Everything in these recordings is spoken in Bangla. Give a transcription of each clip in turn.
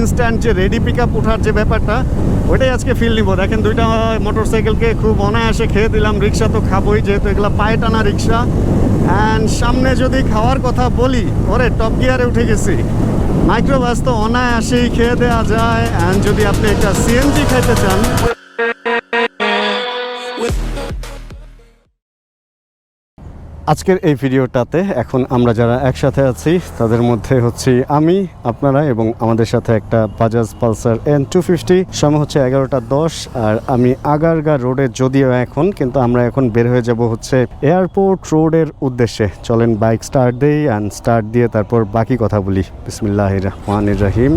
ইনস্ট্যান্ট যে রেডি পিক আপ ওঠার যে ব্যাপারটা, ওইটাই আজকে ফিল নিব। দেখেন দুইটা মোটর সাইকেলকে খুব অনায়াসে খেয়ে দিলাম, রিক্সা তো খাবোই যেহেতু এগুলো পায়ে টানা রিক্সা। অ্যান্ড সামনে যদি খাওয়ার কথা বলি, ওরে টপ গিয়ারে উঠে গেছি। মাইক্রোবাস তো অনায়াসেই খেয়ে দেওয়া যায়। অ্যান্ড যদি আপনি একটা সিএনজি খেতে চান আজকের এই ভিডিওটাতে এখন আমরা যারা একসাথে আছি, তাদের মধ্যে হচ্ছে আমি, আপনারা এবং আমাদের সাথে একটা Bajaj Pulsar N two fifty সময় হচ্ছে এগারোটা দশ, আর আমি আগারগা রোডে যদিও এখন, কিন্তু আমরা এখন বের হয়ে যাব হচ্ছে এয়ারপোর্ট রোডের উদ্দেশ্যে। চলেন বাইক স্টার্ট দেই অ্যান্ড স্টার্ট দিয়ে তারপর বাকি কথা বলি। বিসমিল্লাহ রহমানির রহিম।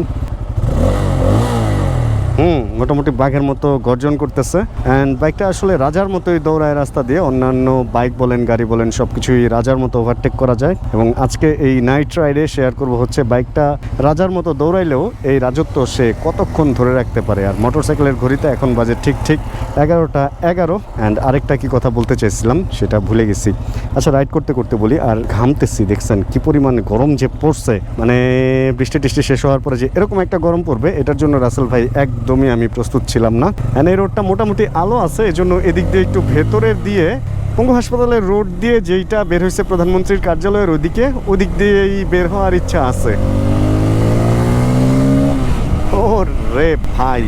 হুম, মোটামুটি বাঘের মতো গর্জন করতেছে। অ্যান্ড বাইকটা আসলে রাজার মতোই দৌড়ায় রাস্তা দিয়ে অন্যান্য বাইক বলেন, গাড়ি বলেন সব কিছুই রাজার মতো ওভারটেক করা যায়। এবং আজকে এই নাইট রাইডে শেয়ার করব হচ্ছে বাইকটা রাজার মতো দৌড়াইলেও এই রাজত্ব সে কতক্ষণ ধরে রাখতে পারে? আর মোটরসাইকেলের ঘড়িতে এখন বাজে ঠিক ঠিক এগারোটা এগারো। অ্যান্ড আরেকটা কি কথা বলতে চাইছিলাম সেটা ভুলে গেছি। আচ্ছা রাইড করতে করতে বলি আর ঘামতেছি, দেখছেন কি পরিমাণ গরম যে পড়ছে। মানে বৃষ্টি টিষ্টি শেষ হওয়ার পরে যে এরকম একটা গরম পড়বে, এটার জন্য রাসেল ভাই একদমই আমি প্রস্তুত ছিলাম না। অ্যান্ড এই রোডটা মোটামুটি আলো আছে, এজন্য এদিক দিয়ে একটু ভেতরের দিয়ে পঙ্গু হাসপাতালের রোড দিয়ে যেইটা বের হয়েছে প্রধানমন্ত্রীর কার্যালয়ের ওদিকে ওদিক দিয়েই বের হওয়ার ইচ্ছা আছে। ও রে ভাই।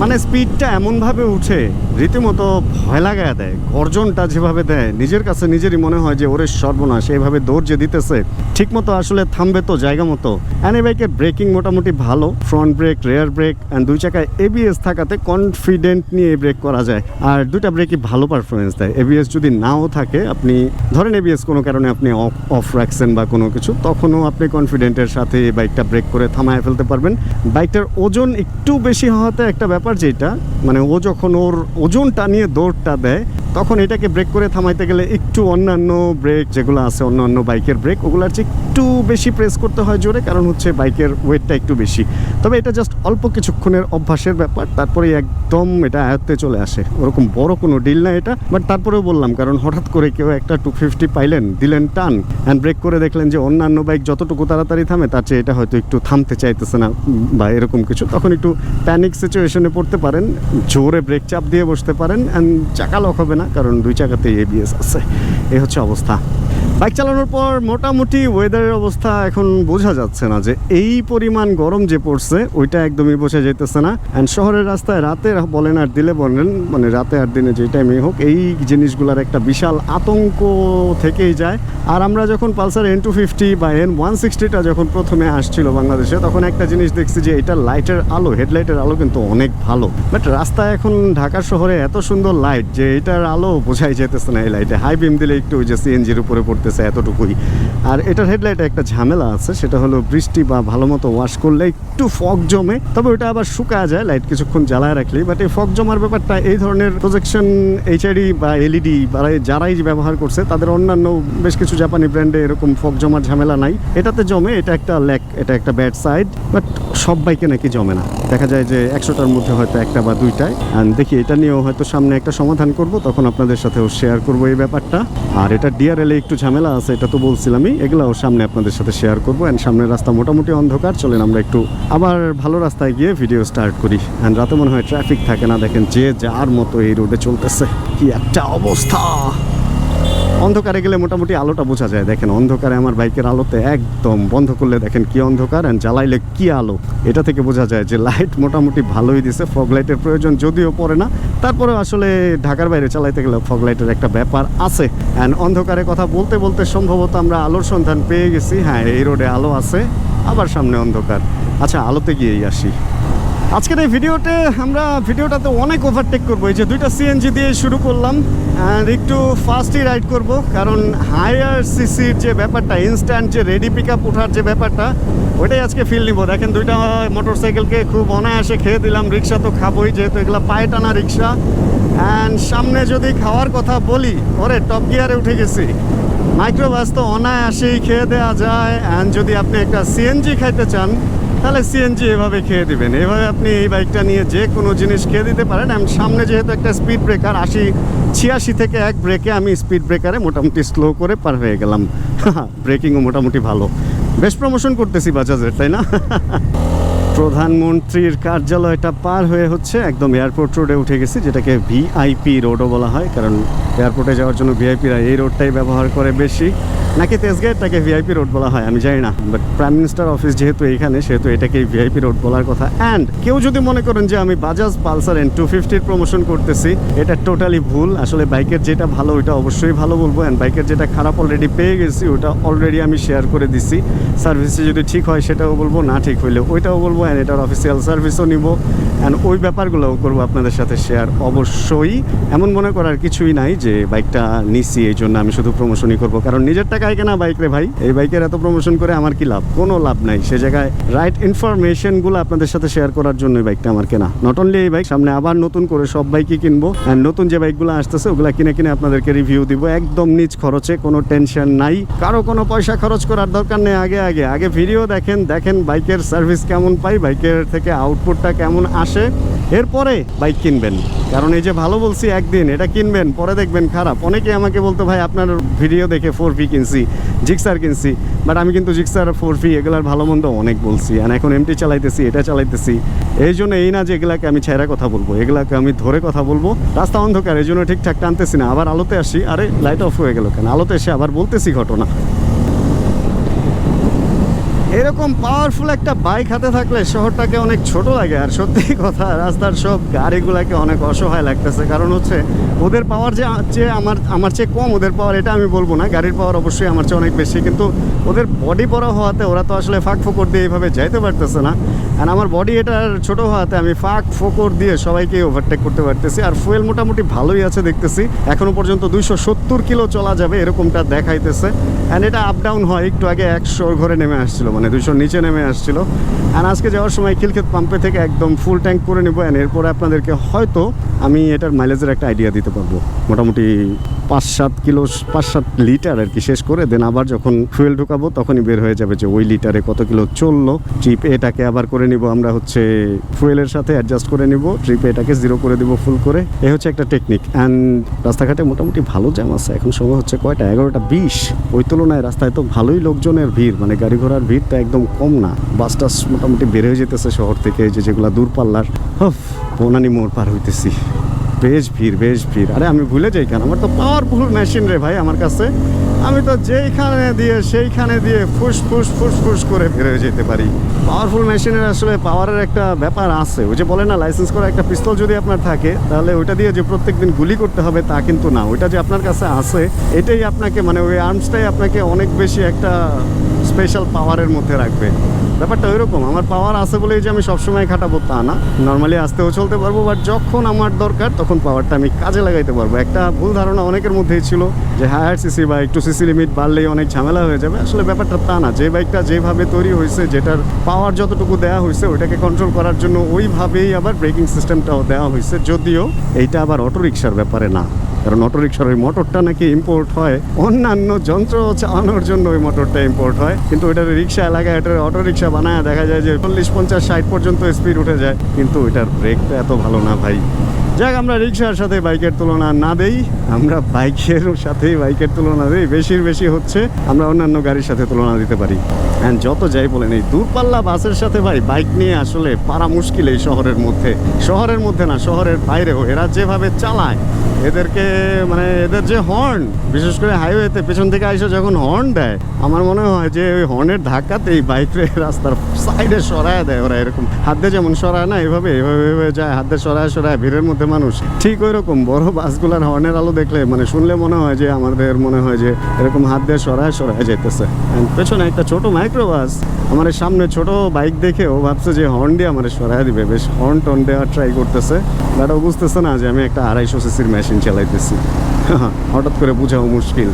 মানে স্পিডটা এমনভাবে উঠে রীতিমতো ভয় লাগায় দেয়, গর্জনটা যেভাবে দেয়, নিজের কাছে নিজেরই মনে হয় যে ওরে সর্বনাশ, এইভাবে দৌড় যে দিতেছে। ঠিক মতো আসলে থামবে তো জায়গা মতো। অ্যান্ড বাইকের ব্রেকিং মোটামুটি ভালো front brake rear brake and দুই চাকায় এবিএস থাকাতে কনফিডেন্ট নিয়ে ব্রেক করা যায়। আর দুইটা ব্রেকই ভালো পারফরমেন্স দেয়। এবিএস যদি নাও থাকে, আপনি ধরেন এবিএস কোনো কারণে আপনি অফ অফ রাখছেন বা কোনো কিছু, তখনও আপনি কনফিডেন্টের সাথে এই বাইকটা ব্রেক করে থামায় ফেলতে পারবেন। বাইকটার ওজন একটু বেশি হওয়াতে একটা ব্যাপার যেটা মানে ও যখন ওর ওজনটা নিয়ে দৌড়টা দেয়। তখন এটাকে ব্রেক করে থামাইতে গেলে একটু অন্যান্য ব্রেক যেগুলো আছে, অন্যান্য বাইকের ব্রেক ওগুলোর চেয়ে একটু বেশি প্রেস করতে হয় জোরে, কারণ হচ্ছে বাইকের ওয়েটটা একটু বেশি। তবে এটা জাস্ট অল্প কিছুক্ষণের অভ্যাসের ব্যাপার, তারপরে একদম এটা আয়ত্তে চলে আসে। ওরকম বড় কোনো ডিল না এটা বাট তারপরেও বললাম, কারণ হঠাৎ করে কেউ একটা টু ফিফটি পাইলেন, দিলেন টান অ্যান্ড ব্রেক করে দেখলেন যে অন্যান্য বাইক যতটুকু তাড়াতাড়ি থামে, তার চেয়ে এটা হয়তো একটু থামতে চাইতেছে না, বা এরকম কিছু। তখন একটু প্যানিক সিচুয়েশনে পড়তে পারেন, জোরে ব্রেক চাপ দিয়ে বসতে পারেন অ্যান্ড চাকা লক হবে না, কারণ দুই চাকাতেই এবিএস আছে। এই হচ্ছে অবস্থা। বাইক চালানোর পর মোটামুটি ওয়েদারের অবস্থা এখন বোঝা যাচ্ছে না যে এই পরিমাণ গরম যে পড়ছে, ওইটা একদমই বোঝা যেতেছে না। অ্যান্ড শহরের রাস্তায় রাতে বলেন আর দিলে বলেন মানে রাতে আর দিনে যে টাইমে হোক, এই জিনিসগুলোর একটা বিশাল আতঙ্ক থেকেই যায়। আর আমরা যখন পালসার এন টু ফিফটি বা এন ওয়ান সিক্সটিটা যখন প্রথমে আসছিল বাংলাদেশে, তখন একটা জিনিস দেখছি যে এটা লাইটের আলো হেডলাইটের আলো কিন্তু অনেক ভালো। বাট রাস্তায় এখন ঢাকা শহরে এত সুন্দর লাইট যে এটার আলো বোঝাই যেতেছে না এই লাইটে হাই বিম দিলে একটু ওই যে সিএনজির উপরে পড়তেছে এতটুকুই। আর এটার হেডলাইটে একটা ঝামেলা আছে, সেটা হলো বৃষ্টি বা ভালো মতো ওয়াশ করলে একটু ফগ জমে, তবে ওটা আবার শুকা যায় লাইট কিছুক্ষণ জ্বালায় রাখলেই। বাট এই ফগ জমার ব্যাপারটা, এই ধরনের প্রজেকশন এইচআইডি বা এলইডি বা যারাই ব্যবহার করছে, তাদের অন্যান্য বেশ কিছু জাপানি ব্র্যান্ডে এরকম ফগ জমার ঝামেলা নাই। এটাতে জমে, এটা একটা ল্যাক এটা একটা ব্যাড সাইড বাট সব বাইকে নাকি জমে না। দেখা যায় যে একশোটার মধ্যে হয়তো একটা বা দুইটায়। দেখি, এটা নিয়েও হয়তো সামনে একটা সমাধান করব, তখন আপনাদের সাথেও শেয়ার করব এই ব্যাপারটা। আর এটা ডিআরএল একটু ঝামেলা আছে, এটা তো বলছিলামই, এগুলাও সামনে আপনাদের সাথে শেয়ার করব। অ্যান্ড সামনের রাস্তা মোটামুটি অন্ধকার, চলেন আমরা একটু আবার ভালো রাস্তায় গিয়ে ভিডিও স্টার্ট করি। অ্যান্ড রাতে মনে হয় ট্রাফিক থাকে না, দেখেন যে যার মতো এই রোডে চলতেছে, কি একটা অবস্থা! অন্ধকারে গেলে মোটামুটি আলোটা বোঝা যায়। দেখেন, অন্ধকারে আমার বাইকের আলোতে একদম বন্ধ করলে দেখেন কি অন্ধকার অ্যান্ড জ্বালাইলে কি আলো। এটা থেকে বোঝা যায় যে লাইট মোটামুটি ভালোই দিছে ফগ লাইটের প্রয়োজন যদিও পড়ে না। তারপরে আসলে ঢাকার বাইরে চালাইতে গেলে ফগ লাইটের একটা ব্যাপার আছে। অ্যান্ড অন্ধকারে কথা বলতে বলতে সম্ভবত আমরা আলোর সন্ধান পেয়ে গেছি। হ্যাঁ এই রোডে আলো আছে, আবার সামনে অন্ধকার। আচ্ছা আলোতে গিয়েই আসি। আজকের এই ভিডিওতে আমরা, ভিডিওটাতে অনেক ওভারটেক করব। এই যে দুইটা সিএনজি দিয়ে শুরু করলাম অ্যান্ড একটু ফাস্টই রাইড করব, কারণ হায়ার সিসির যে ব্যাপারটা ইনস্ট্যান্ট যে রেডি পিক আপ ওঠার যে ব্যাপারটা, ওইটাই আজকে ফিল নিব। দেখেন দুইটা মোটর সাইকেলকে খুব অনায়াসে খেয়ে দিলাম, রিক্সা তো খাবোই যেহেতু, এগুলো পায়ে টানা রিক্সা। অ্যান্ড সামনে যদি খাওয়ার কথা বলি, ওরে টপ গিয়ারে উঠে গেছি। মাইক্রোবাস তো অনায়াসেই খেয়ে দেওয়া যায় অ্যান্ড যদি আপনি একটা সিএনজি খাইতে চান তাহলে সিএনজি এভাবে খেয়ে দিবেন। এভাবে আপনি এই বাইকটা নিয়ে যে কোনো জিনিস খেয়ে দিতে পারেন আমি সামনে যেহেতু একটা স্পিড ব্রেকার আশি, ছিয়াশি থেকে এক ব্রেকে আমি স্পিড ব্রেকারে মোটামুটি স্লো করে পার হয়ে গেলাম। ব্রেকিংও মোটামুটি ভালো। বেশ প্রমোশন করতেছি বাজাজের তাই না? প্রধানমন্ত্রীর কার্যালয়টা পার হয়ে হচ্ছে একদম এয়ারপোর্ট রোডে উঠে গেছি, যেটাকে ভিআইপি রোডও বলা হয়। কারণ এয়ারপোর্টে যাওয়ার জন্য ভিআইপিরা এই রোডটাই ব্যবহার করে বেশি। নাকি তেজগাঁয়েরটাকে ভিআইপি রোড বলা হয়, আমি জানি না। বাট প্রাইম মিনিস্টার অফিস যেহেতু এখানে সেহেতু এটাকে ভিআইপি রোড বলার কথা। অ্যান্ড কেউ যদি মনে করেন যে আমি বাজাজ পালসার এন টু ফিফটির প্রমোশন করতেছি, এটা টোটালি ভুল। আসলে বাইকের যেটা ভালো, ওইটা অবশ্যই ভালো বলব। অ্যান্ড বাইকের যেটা খারাপ অলরেডি পেয়ে গেছি, ওটা অলরেডি আমি শেয়ার করে দিছি। সার্ভিসে যদি ঠিক হয়, সেটাও বলব। না ঠিক হইলে ওইটাও বলব। অ্যান্ড এটার অফিসিয়াল সার্ভিসও নিব। অ্যান্ড ওই ব্যাপারগুলোও করব আপনাদের সাথে শেয়ার অবশ্যই। এমন মনে করার কিছুই নাই যে বাইকটা নিছি এই জন্য আমি শুধু প্রমোশনই করব। কারণ নিজের টাকায় কেনা বাইক রে ভাই, এই বাইকের এত প্রমোশন করে আমার কি লাভ? কোনো লাভ নাই। সে জায়গায় রাইট ইনফরমেশনগুলো আপনাদের সাথে শেয়ার করার জন্য এই বাইকটা আমার কেনা। নট অনলি এই বাইক সামনে আবার নতুন করে সব বাইকই কিনবো। অ্যান্ড নতুন যে বাইকগুলো আসতেছে, ওগুলা কিনে কিনে আপনাদেরকে রিভিউ দিব। একদম নিজ খরচে, কোনো টেনশন নাই। কারও কোনো পয়সা খরচ করার দরকার নেই। আগে আগে আগে ভিডিও দেখেন দেখেন বাইকের সার্ভিস কেমন পাই বাইকের থেকে আউটপুটটা কেমন আসে। এরপরে বাইক কিনবেন। কারণ এই যে ভালো বলছি একদিন, এটা কিনবেন, পরে দেখবেন খারাপ। অনেকে আমাকে বলতো, ভাই, আপনার ভিডিও দেখে ফোর পি কিনছি জিক্সার কিনছি। বাট আমি কিন্তু জিক্সার ফোর পি এগুলার ভালো মন্দ অনেক বলছি। আর এখন এমটি চালাইতেছি, এটা চালাইতেছি। এই জন্য এই না যে এগুলাকে আমি ছেড়া কথা বলব, এগুলাকে আমি ধরে কথা বলব। রাস্তা অন্ধকার, এই জন্য ঠিকঠাক টানতেছি না। আবার আলোতে আসি, আরে লাইট অফ হয়ে গেল কেন? আলোতে এসে আবার বলতেছি ঘটনা। এরকম পাওয়ারফুল একটা বাইক হাতে থাকলে শহরটাকে অনেক ছোট লাগে। আর সত্যি কথা, রাস্তার সব গাড়িগুলোকে অনেক অসহায় লাগতেছে। কারণ হচ্ছে, ওদের পাওয়ার যে চেয়ে আমার আমার চেয়ে কম ওদের পাওয়ার এটা আমি বলব না। গাড়ির পাওয়ার অবশ্যই আমার চেয়ে অনেক বেশি। কিন্তু ওদের বডি বড় হওয়াতে ওরা তো আসলে ফাঁক ফোকর দিয়ে এইভাবে যাইতে পারতেছে না। আর আমার বডি এটার ছোট হওয়াতে আমি ফাঁক ফোকর দিয়ে সবাইকে ওভারটেক করতে পারতেছি। আর ফুয়েল মোটামুটি ভালোই আছে দেখতেছি। এখনও পর্যন্ত দুইশো সত্তর কিলো চলা যাবে, এরকমটা দেখাইতেছে। অ্যান্ড এটা আপ ডাউন হয়, একটু আগে একশোর ঘরে নেমে আসছিল মানে দুইশোর নিচে নেমে আসছিল। অ্যান্ড আজকে যাওয়ার সময় খিলক্ষেত পাম্পে থেকে একদম ফুল ট্যাঙ্ক করে নেব। অ্যান্ড এরপরে আপনাদেরকে হয়তো আমি এটার মাইলেজের একটা আইডিয়া দিতে পারব। মোটামুটি পাঁচ সাত কিলো পাঁচ সাত লিটার আর কি শেষ করে দেন আবার যখন ফুয়েল ঢুকাবো তখনই বের হয়ে যাবে যে ওই লিটারে কত কিলো চলল। ট্রিপ এটাকে আবার করে নিব আমরা হচ্ছে ফুয়েলের সাথে অ্যাডজাস্ট করে নিব ট্রিপ এটাকে জিরো করে দিব ফুল করে। এ হচ্ছে একটা টেকনিক অ্যান্ড রাস্তাঘাটে মোটামুটি ভালো জ্যাম আছে। এখন সময় হচ্ছে কয়টা? এগারোটা বিশ। ওই তুলনায় রাস্তায় তো ভালোই লোকজনের ভিড় মানে গাড়ি ঘোড়ার ভিড় তো একদম কম না। বাস টাস মোটামুটি হয়ে যেতেছে শহর থেকে যে যেগুলো দূরপাল্লার। হফ, বনানি মোড় পার হইতেছি। বেশ ভিড় বেশ ভিড়। আরে, আমি ভুলে যাই কেন? আমার তো পাওয়ারফুল মেশিন রে ভাই আমার কাছে। আমি তো যেইখানে দিয়ে, সেইখানে দিয়ে ফুস ফুস ফুস ফুস করে বেরোয় যেতে পারি। পাওয়ারফুল মেশিনের আসলে পাওয়ারের একটা ব্যাপার আছে। ওই যে বলে না লাইসেন্স করা একটা পিস্তল যদি আপনার থাকে, তাহলে ওইটা দিয়ে যে প্রত্যেক দিন গুলি করতে হবে তা কিন্তু না। ওইটা যে আপনার কাছে আছে, এটাই আপনাকে মানে ওই আর্মসটাই আপনাকে অনেক বেশি একটা স্পেশাল পাওয়ারের মধ্যে রাখবে। ব্যাপারটা ওইরকম, আমার পাওয়ার আছে বলেই যে আমি সবসময় খাটাবো তা না। নর্মালি আসতেও চলতে পারব বাট যখন আমার দরকার, তখন পাওয়ারটা আমি কাজে লাগাইতে পারব। একটা ভুল ধারণা অনেকের মধ্যেই ছিল যে হায়ার সিসি বা একটু সিসি লিমিট বাড়লেই অনেক ঝামেলা হয়ে যাবে। আসলে ব্যাপারটা তা না। যে বাইকটা যেভাবে তৈরি হয়েছে যেটার পাওয়ার যতটুকু দেওয়া হয়েছে ওইটাকে কন্ট্রোল করার জন্য ওইভাবেই আবার ব্রেকিং সিস্টেমটাও দেওয়া হয়েছে যদিও এইটা আবার অটো রিক্সার ব্যাপারে না। কারণ অটো রিক্সার ওই মোটরটা নাকি ইম্পোর্ট হয়। অন্যান্য যন্ত্র চালানোর জন্য ওই মোটরটা ইম্পোর্ট হয়। কিন্তু ওইটার রিক্সা এলাকায় এটার অটো রিক্সা বানায় দেখা যায় যে চল্লিশ, পঞ্চাশ, ষাট পর্যন্ত স্পিড উঠে যায়। কিন্তু ওইটার ব্রেকটা এত ভালো না ভাই। যাক, আমরা রিক্সার সাথে বাইকের তুলনা না দেই। আমরা বাইকের সাথেই বাইকের তুলনা দিই। বেশির বেশি হচ্ছে। আমরা অন্যান্য গাড়ির সাথে তুলনা দিতে পারি। অ্যান্ড যত যাই বলেন, এই দূরপাল্লা বাসের সাথে ভাই বাইক নিয়ে আসলে পারা মুশকিল এই শহরের মধ্যে। শহরের মধ্যে না, শহরের বাইরেও এরা যেভাবে চালায় এদেরকে মানে এদের যে হর্ন বিশেষ করে হাইওয়েতে পেছন থেকে আইসে যখন হর্ন দেয়, আমার মনে হয় যে ওই হর্নের ধাক্কাতেই বাইকরে রাস্তার সাইডে সরায় দেয় ওরা এরকম। হাত দিয়ে যেমন সরায় না, এভাবে এভাবে এভাবে যায়, হাত দিয়ে সরায় সরায়, ভিড়ের মধ্যে মানুষ। ঠিক ওই রকম বড় বাসগুলার হর্নের আলো দেখলে মানে শুনলে মনে হয় যে আমাদের মনে হয় যে এরকম হাত দিয়ে সরায় সরায় And পেছনে একটা ছোট মাইক্রো বাস আমার সামনে ছোট বাইক দেখে ও ভাবছে যে হর্ন দিয়ে আমার সরায় দিবে। বেশ হর্ন টর্ন দেওয়ার ট্রাই করতেছে বাট ও বুঝতেছে না যে আমি একটা আড়াইশো সিসির মেশিন চালাইতেছি। হঠাৎ করে বোঝাও মুশকিল।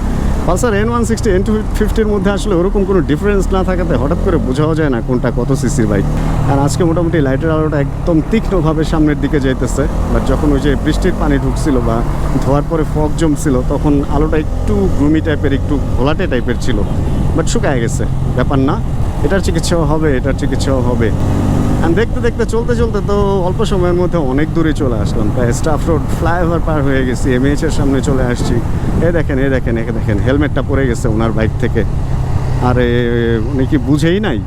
Pulsar N one sixty N two ফিফটির মধ্যে আসলে ওরকম কোনো ডিফারেন্স না থাকাতে হঠাৎ করে বোঝাও যায় না কোনটা কত সিসির বাইক আর আজকে মোটামুটি লাইটের আলোটা একদম তীক্ষ্ণভাবে সামনের দিকে যাইতেছে। বাট যখন ওই যে বৃষ্টির পানি ঢুকছিল বা ধোয়ার পরে ফগ জমছিল, তখন আলোটা একটু গ্রুমি টাইপের একটু ঘোলাটে টাইপের ছিল। বাট শুকায় গেছে। ব্যাপার না। এটার চিকিৎসাও হবে, এটার চিকিৎসাও হবে। দেখতে দেখতে, চলতে চলতে তো অল্প সময়ের মধ্যে অনেক দূরে চলে আসলাম। প্রায় স্টাফ রোড ফ্লাইওভার পার হয়ে গেছি এমএইচ এর সামনে চলে আসছি। এ দেখেন এ দেখেন এ দেখেন হেলমেটটা পরে গেছে ওনার বাইক থেকে। আরে, উনি কি বুঝেই নাই?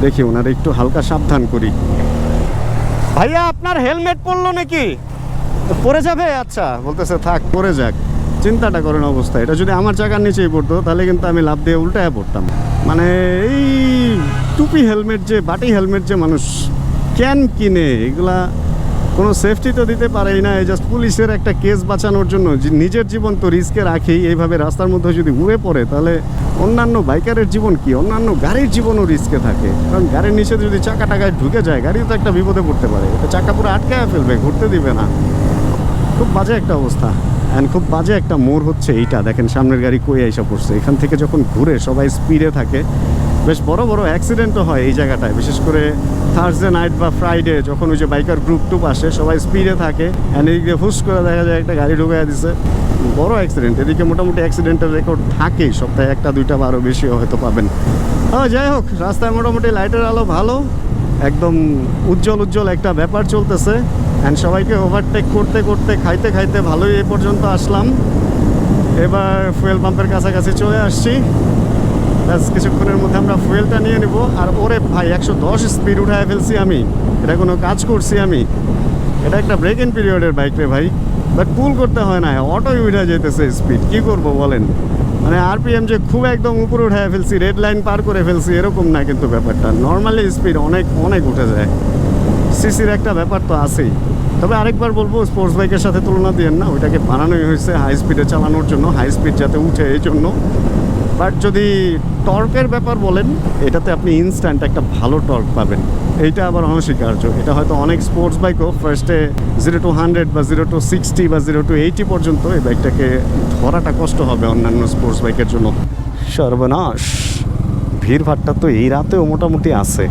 দেখি, ওনার একটু হালকা সাবধান করি। ভাইয়া, আপনার হেলমেট পরলো নাকি? পরে যাবে? আচ্ছা বলতেছে, থাক পরে যাক। চিন্তাটা করেন অবস্থা। এটা যদি আমার চাকার নিচেই পড়তো, তাহলে কিন্তু আমি লাভ দিয়ে উল্টায় পড়তাম। মানে এই টুপি হেলমেট যে, বাটি হেলমেট যে মানুষ ক্যান কিনে? এগুলা কোনো সেফটি তো দিতে পারেই না। এই জাস্ট পুলিশের একটা কেস বাঁচানোর জন্য নিজের জীবন তো রিস্কে রাখি। এইভাবে রাস্তার মধ্যে যদি উড়ে পড়ে, তাহলে অন্যান্য বাইকারের জীবন কি? অন্যান্য গাড়ির জীবনও রিস্কে থাকে। কারণ গাড়ির নিচে যদি চাকা টাকায় ঢুকে যায় গাড়ি তো একটা বিপদে পড়তে পারে। এটা চাকা পুরো আটকায় ফেলবে, ঘুরতে দিবে না। খুব বাজে একটা অবস্থা। অ্যান্ড খুব বাজে একটা মোড় হচ্ছে এইটা। দেখেন, সামনের গাড়ি কই এসে পড়ছে। এখান থেকে যখন ঘুরে সবাই স্পিডে থাকে, বেশ বড় বড় অ্যাক্সিডেন্টও হয় এই জায়গাটায়। বিশেষ করে থার্সডে নাইট বা ফ্রাইডে যখন ওই যে বাইকার গ্রুপ টুপ আসে, সবাই স্পিডে থাকে অ্যান্ড এদিকে হুস করে দেখা যায় একটা গাড়ি ঢুকাই দিছে। বড় অ্যাক্সিডেন্ট এদিকে মোটামুটি অ্যাক্সিডেন্টের রেকর্ড থাকেই। সপ্তাহে একটা, দুইটা বা আরও বেশিও হয়তো পাবেন। হ্যাঁ যাই হোক, রাস্তায় মোটামুটি লাইটের আলো ভালো। একদম উজ্জ্বল উজ্জ্বল একটা ব্যাপার চলতেছে। অ্যান্ড সবাইকে ওভারটেক করতে করতে, খাইতে খাইতে ভালোই এ পর্যন্ত আসলাম। এবার ফুয়েল পাম্পের কাছাকাছি চলে আসছি। ব্যাস, কিছুক্ষণের মধ্যে আমরা ফুয়েলটা নিয়ে নিব। আর ওরে ভাই, একশো দশ স্পিড উঠায় ফেলছি আমি। এটা কোনো কাজ করছি আমি। এটা একটা ব্রেক ইন পিরিয়ডের বাইক রে ভাই। বাট পুল করতে হয় না অটোই উঠে যেতেছে স্পিড কি করব বলেন? মানে আরপিএম যে খুব একদম উপরে উঠায় ফেলছি রেড লাইন পার করে ফেলছি, এরকম না কিন্তু ব্যাপারটা। নর্মালি স্পিড অনেক অনেক উঠে যায়। সিসির একটা ব্যাপার তো আছেই। তবে আরেকবার বলব স্পোর্টস বাইকের সাথে তুলনা দিয়েন না, ওইটাকে বানানোই হয়েছে হাই স্পিডে চালানোর জন্য হাই স্পিড যাতে উঠে এই জন্য। বাট যদি টর্কের ব্যাপার বলেন, এটাতে আপনি ইনস্ট্যান্ট একটা ভালো টর্ক পাবেন। এইটা আবার অনস্বীকার্য। এটা হয়তো অনেক স্পোর্টস বাইকও ফার্স্টে জিরো টু হান্ড্রেড বা জিরো টু সিক্সটি বা জিরো টু এইটি পর্যন্ত এই বাইকটাকে ধরাটা কষ্ট হবে অন্যান্য স্পোর্টস বাইকের জন্য। সর্বনাশ। ভিড় ভিড়ভাট্টা তো এই রাতেও মোটামুটি আছে।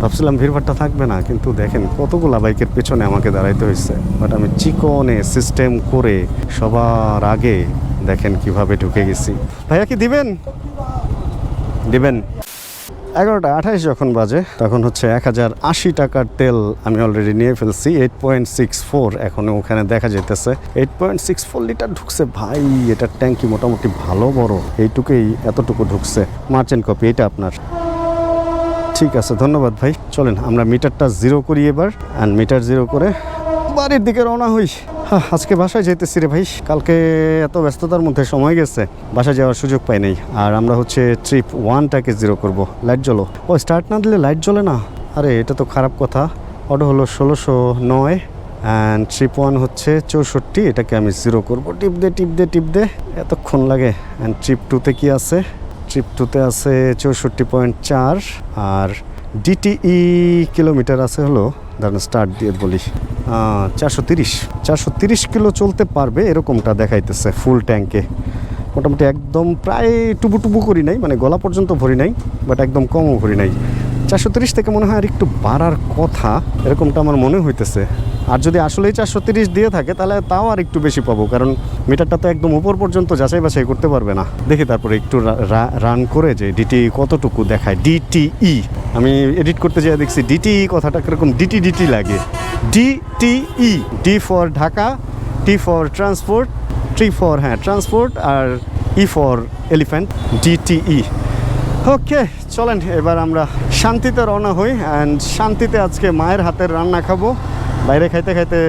ভাবছিলাম ভিড়ভাট্টা থাকবে না, কিন্তু দেখেন কতগুলা বাইকের পেছনে আমাকে দাঁড়াইতে হয়েছে বাট আমি চিকনে সিস্টেম করে সবার আগে দেখেন কীভাবে ঢুকে গেছি। ভাইয়া কি দিবেন? দিবেন। এগারোটা আঠাইশ যখন বাজে, তখন হচ্ছে এক হাজার আশি টাকার তেল আমি অলরেডি নিয়ে ফেলছি। এইট পয়েন্ট সিক্স ফোর এখনও ওখানে দেখা যেতেছে eight point six four litre ঢুকছে ভাই এটার ট্যাঙ্কি মোটামুটি ভালো বড়। এইটুকুই এতটুকু ঢুকছে। মার্চেন্ট কপি এটা আপনার। ঠিক আছে ধন্যবাদ ভাই। চলেন আমরা মিটারটা জিরো করি এবার অ্যান্ড মিটার জিরো করে বাড়ির দিকে রওনা হই। হ্যাঁ, আজকে বাসায় যাইতেছি রে ভাই কালকে এত ব্যস্ততার মধ্যে সময় গেছে বাসায় যাওয়ার সুযোগ পাই নাই। আর আমরা হচ্ছে ট্রিপ ওয়ানটাকে জিরো করব লাইট জ্বলো। ও স্টার্ট না দিলে লাইট জ্বলে না? আরে এটা তো খারাপ কথা। অটো হলো ষোলোশো নয় অ্যান্ড ট্রিপ ওয়ান হচ্ছে চৌষট্টি এটাকে আমি জিরো করব। টিপ দে টিপ দে টিপ দে এতক্ষণ লাগে। অ্যান্ড ট্রিপ টুতে কি আছে? ট্রিপ টুতে আছে চৌষট্টি পয়েন্ট চার আর ডিটিই কিলোমিটার আছে হলো, ধরেন স্টার্ট দিয়ে বলি চারশো তিরিশ। চারশো তিরিশ কিলো চলতে পারবে এরকমটা দেখাইতেছে ফুল ট্যাঙ্কে মোটামুটি একদম প্রায় টুবু টুবু করি নাই মানে গলা পর্যন্ত ভরি নাই বাট একদম কমও ভরি নাই। চারশো তিরিশ থেকে মনে হয় আর একটু বাড়ার কথা, এরকমটা আমার মনে হইতেছে। আর যদি আসলেই চারশো তিরিশ দিয়ে থাকে, তাহলে তাও আর একটু বেশি পাবো, কারণ মিটারটা তো একদম উপর পর্যন্ত যাচাই বাছাই করতে পারবে না। দেখি তারপরে একটু রান করে যে ডিটি কতটুকু দেখায়। ডিটিই আমি এডিট করতে যেয়ে দেখছি ডিটিই কথাটা কীরকম ডিটি ডিটি লাগে। DTE D for Dhaka T for transport T for হ্যাঁ transport R E for elephant DTE okay চলেন, এবার আমরা শান্তিতে রওনা হই অ্যান্ড শান্তিতে আজকে মায়ের হাতের রান্না খাব। বাইরে খাইতে খাইতে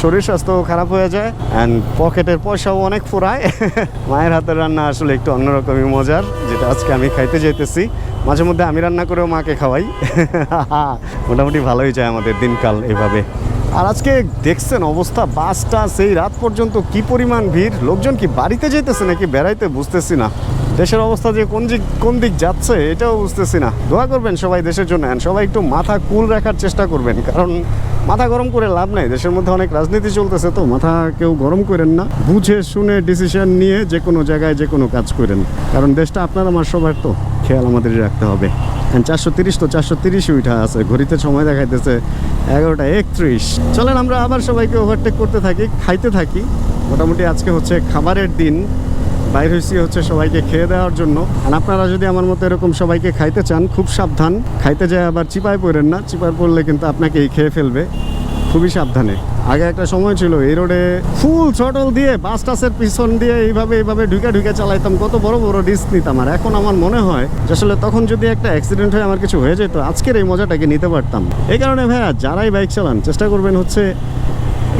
শরীর স্বাস্থ্য খারাপ হয়ে যায় অ্যান্ড পকেটের পয়সাও অনেক ফুরায়। মায়ের হাতের রান্না আসলে একটু অন্যরকমই মজার, যেটা আজকে আমি খাইতে যেতেছি মাঝে মধ্যে আমি রান্না করেও মাকে খাওয়াই। মোটামুটি ভালোই যায় আমাদের দিনকাল এভাবে। আর আজকে দেখছেন অবস্থা, বাসটা সেই রাত পর্যন্ত কি পরিমাণ ভিড়? লোকজন কি বাড়িতে যেতেছে নাকি বেড়াইতে বুঝতেছি না। দেশের অবস্থা যে কোন দিক কোন দিক যাচ্ছে এটাও বুঝতেছি না। দোয়া করবেন সবাই দেশের জন্য সবাই একটু মাথা কুল রাখার চেষ্টা করবেন, কারণ মাথা গরম করে লাভ নাই। দেশের মধ্যে অনেক রাজনীতি চলতেছে তো মাথা কেউ গরম করেন না। বুঝে শুনে ডিসিশন নিয়ে যে কোনো জায়গায় যে কোনো কাজ করেন, কারণ দেশটা আপনার আমার সবার তো, খেয়াল আমাদের রাখতে হবে। চারশো তিরিশ তো চারশো তিরিশই উঠা আছে। ঘড়িতে সময় দেখাইতেছে এগারোটা একত্রিশ। চলেন, আমরা আবার সবাইকে ওভারটেক করতে থাকি, খাইতে থাকি। মোটামুটি আজকে হচ্ছে খাবারের দিন। বাইর হয়েছি হচ্ছে সবাইকে খেয়ে দেওয়ার জন্য। আর আপনারা যদি আমার মতো এরকম সবাইকে খাইতে চান, খুব সাবধান। খাইতে যায় আবার চিপায় পড়েন না। চিপায় পড়লে কিন্তু আপনাকেই খেয়ে ফেলবে। খুবই সাবধানে। আগে একটা সময় ছিল, এই রোডে ফুল ছটল দিয়ে বাস টাসের পিছন দিয়ে এইভাবে এইভাবে ঢুকে ঢুকে চালাইতাম। কত বড় বড় রিস্ক নিতাম। আর এখন আমার মনে হয় যে আসলে তখন যদি একটা অ্যাক্সিডেন্ট হয়ে আমার কিছু হয়ে যেত, আজকের এই মজাটাকে নিতে পারতাম। এই কারণে ভাইয়া যারাই বাইক চালান, চেষ্টা করবেন হচ্ছে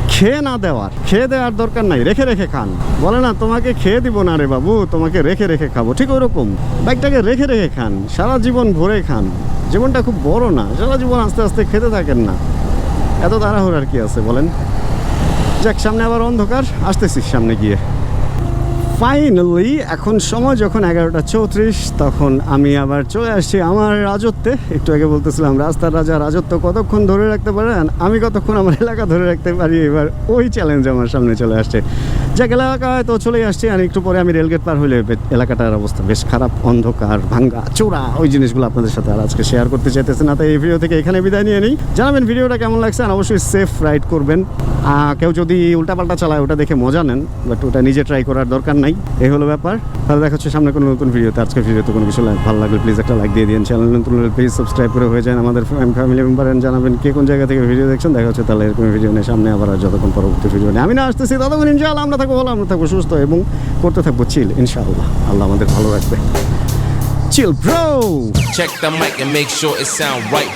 খেয়ে না দেওয়ার। খেয়ে দেওয়ার দরকার নাই, রেখে রেখে খান। বলে না, তোমাকে খেয়ে দিব না রে বাবু, তোমাকে রেখে রেখে খাব। ঠিক ওরকম। বাইকটাকে রেখে রেখে খান, সারা জীবন ভরে খান। জীবনটা খুব বড় না, সারা জীবন আস্তে আস্তে খেতে থাকেন না। এত তাড়াহুড়ার কি আছে বলেন? যাক, সামনে আবার অন্ধকার, আসতেছি সামনে গিয়ে। ফাইনালি এখন সময় যখন এগারোটা চৌত্রিশ, তখন আমি আবার চলে আসছি আমার রাজত্বে। একটু আগে বলতেছিলাম, রাস্তার রাজা রাজত্ব কতক্ষণ ধরে রাখতে পারেন? আমি কতক্ষণ আমার এলাকা ধরে রাখতে পারি? এবার ওই চ্যালেঞ্জ আমার সামনে চলে আসছে। যাক, এলাকায় তো চলে আসছি, আর একটু পরে আমি রেলগেট পার হইলে এলাকাটার অবস্থা বেশ খারাপ, অন্ধকার, ভাঙ্গা চোরা ওই জিনিসগুলো আপনাদের সাথে আর আজকে শেয়ার করতে চাইতেছি না। তাই এই ভিডিও থেকে এখানে বিদায় নিয়ে নিই। জানাবেন ভিডিওটা কেমন লাগছে, আর অবশ্যই সেফ রাইড করবেন। কেউ যদি উল্টাপাল্টা চালায়, ওটা দেখে মজা নেন বাট ওটা নিজে ট্রাই করার দরকার নাই। এই হলো ব্যাপার। তাহলে দেখা হচ্ছে সামনে কোনো নতুন ভিডিওতে আজকে ভিডিওতে কোনো কিছু ভালো লাগলে প্লিজ একটা লাইক দিয়ে দিন চ্যানেল নতুন প্লিজ সাবস্ক্রাইব করে হয়ে যান আমাদের ফ্যামিলি মেম্বার জানাবেন কে কোন জায়গা থেকে ভিডিও দেখছেন। দেখা হচ্ছে তাহলে এরকম ভিডিও নিয়ে সামনে আবার যতক্ষণ পরবর্তী ভিডিও নিয়ে। আমি না আসতেছি, ততক্ষণ আমরা থাকব ভালো আমরা থাকব, সুস্থ এবং করতে থাকব চিল ইনশাআল্লাহ। আল্লাহ আমাদের ভালো রাখবে। Chill bro Check the mic and make sure it sound boy.